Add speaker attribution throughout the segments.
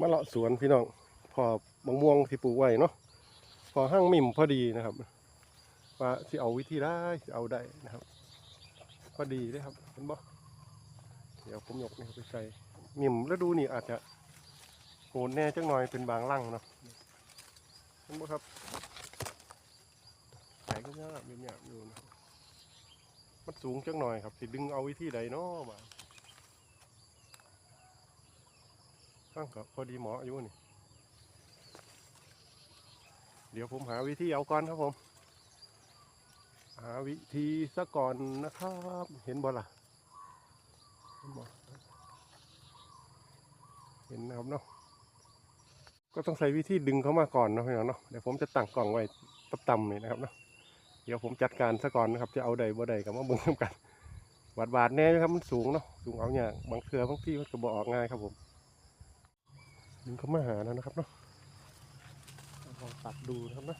Speaker 1: มาเลาะสวนพี่น้องพอบางม่วงที่ปลูกไว้เนาะพอห้างมิมพอดีนะครับว่าที่เอาวิธีได้เอาได้นะครับ พอดีเลยครับเห็นบ่เดี๋ยวผมยกนี่ไปใส่มิมแล้วดูนี่อาจจะโหนแน่จังหน่อยเป็นบางร่งเนาะเห็นบ่ครับใส่ก็ยากเป็นยากอยู่นะมันสูงจังหน่อยครับสิดึงเอาวิธีใดเนาะบ่า ข้งกับพอดีเหมาะอยู่นี่ เดี๋ยวผมหาวิธีเอาก่อนครับผม หาวิธีซะก่อนนะครับ เห็นบ่ล่ะเห็นบ่เห็นนะครับเนาะก็ต้องใช้วิธีดึงเขามาก่อนนะพี่น้องเนาะเดี๋ยวผมจะตั้งกล่องไว้ต่ำๆนี่นะครับเนาะเดี๋ยวผมจัดการซะก่อนนะครับ จะเอาใดบ่ใดกับมาเบิ่งกันบาดบาดแน่ครับมันสูงเนาะสูงเอาอย่างบางเทือบางที่มันก็บ่ออกง่ายครับผม ดึงเขามาหาแล้วนะครับเนาะลองตัดดูนะครับเนาะ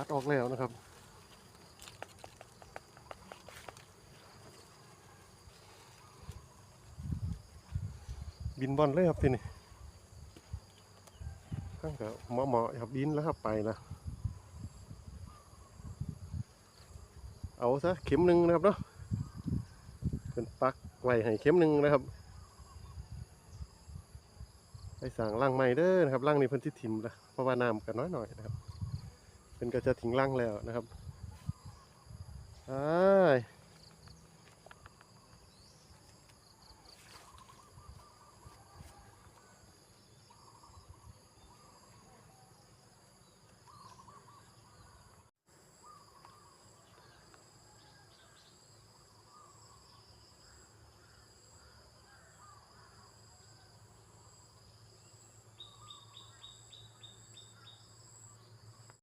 Speaker 1: ตัดออกแล้วนะครับบินบอลเลยครับทีนี้ข้างกับเหมาะเหมาะๆครับบินแล้วครับไปแล้วเอาซะเข็มหนึ่งนะครับเนาะเป็นปักไว้ให้เข็มหนึ่งนะครับ ไปสั่งล่างใหม่เด้อนะครับล่างนี้เพิ่นที่ถิ่มละเพราะว่าน้ำกันน้อยหน่อยนะครับ เป็นก็จะถึงล่างแล้วนะครับอ่า